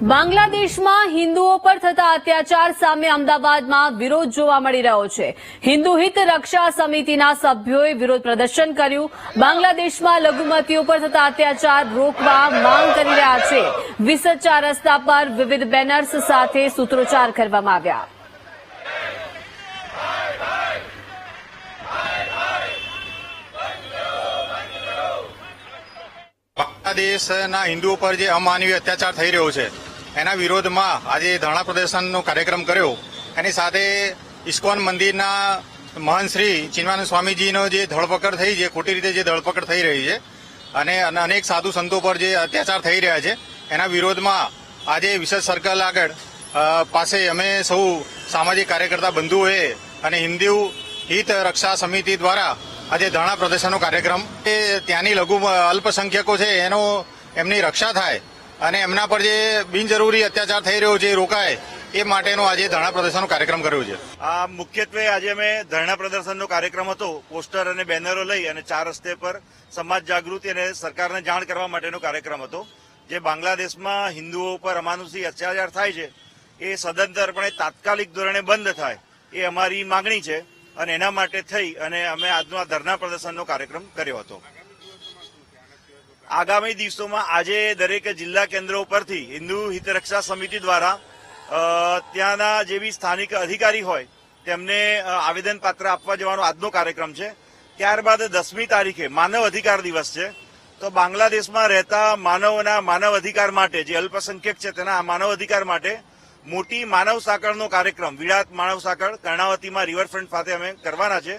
બાંગ્લાદેશમાં હિન્દુઓ પર થતા અત્યાચાર સામે અમદાવાદમાં વિરોધ જોવા મળી રહ્યો છે. હિન્દુ હિત રક્ષા સમિતિના સભ્યોએ વિરોધ પ્રદર્શન કર્યું. બાંગ્લાદેશમાં લઘુમતીઓ પર થતા અત્યાચાર રોકવા માંગ કરી રહ્યા છે. વિસચ્ચા રસ્તા પર વિવિધ બેનર્સ સાથે સૂત્રોચ્ચાર કરવામાં આવ્યા. દેશના હિન્દુઓ પર જે અમાનવીય અત્યાચાર થઈ રહ્યો છે એના વિરોધમાં આજે ધરણા પ્રદર્શનનો કાર્યક્રમ કર્યો. એની સાથે ઇસ્કોન મંદિરના મહંત શ્રી ચિન્માનંદ સ્વામીજીનો જે ધરપકડ થઈ છે, ખોટી રીતે જે ધરપકડ થઈ રહી છે, અને અને, અનેક સાધુ સંતો પર જે અત્યાચાર થઈ રહ્યા છે, એના વિરોધમાં આજે વિશેષ સર્કલ આગળ પાસે અમે સૌ સામાજિક કાર્યકર્તા બંધુઓએ અને હિન્દુ હિત રક્ષા સમિતિ દ્વારા આજે ધરણા પ્રદર્શનનો કાર્યક્રમ. એ ત્યાંની લઘુ, અલ્પસંખ્યકો છે, એનો, એમની રક્ષા થાય અને એમના પર જે બિનજરૂરી અત્યાચાર થઈ રહ્યો છે, એ રોકાય, એ માટેનો આજે ધરણા પ્રદર્શનનો કાર્યક્રમ કર્યો છે. આ મુખ્યત્વે આજે અમે ધરણા પ્રદર્શનનો કાર્યક્રમ હતો, પોસ્ટર અને બેનરો લઈ અને ચાર રસ્તે પર સમાજ જાગૃતિ અને સરકારને જાણ કરવા માટેનો કાર્યક્રમ હતો. જે બાંગ્લાદેશમાં હિન્દુઓ પર અમાનુષી અત્યાચાર થાય છે, એ સદંતરપણે તાત્કાલિક ધોરણે બંધ થાય, એ અમારી માંગણી છે અને એના માટે થઈ અને અમે આજનો આ ધરણા પ્રદર્શનનો કાર્યક્રમ કર્યો હતો. આગામી દિવસોમાં આજે દરેક જિલ્લા કેન્દ્રો પરથી હિન્દુ હિતરક્ષા સમિતિ દ્વારા ત્યાંના જે બી સ્થાનિક અધિકારી હોય, તેમને આવેદનપાત્ર આપવા જવાનો આજનો કાર્યક્રમ છે. ત્યારબાદ દસમી તારીખે માનવ અધિકાર દિવસ છે. તો બાંગ્લાદેશમાં રહેતા માનવના માનવ અધિકાર માટે જે અલ્પસંખ્યક છે તેના માનવ અધિકાર માટે મોટી માનવ સાંકળનો કાર્યક્રમ, વિરાટ માનવ સાંકળ, કર્ણાવતીમાં રિવરફ્રન્ટ ખાતે અમે કરવાના છે.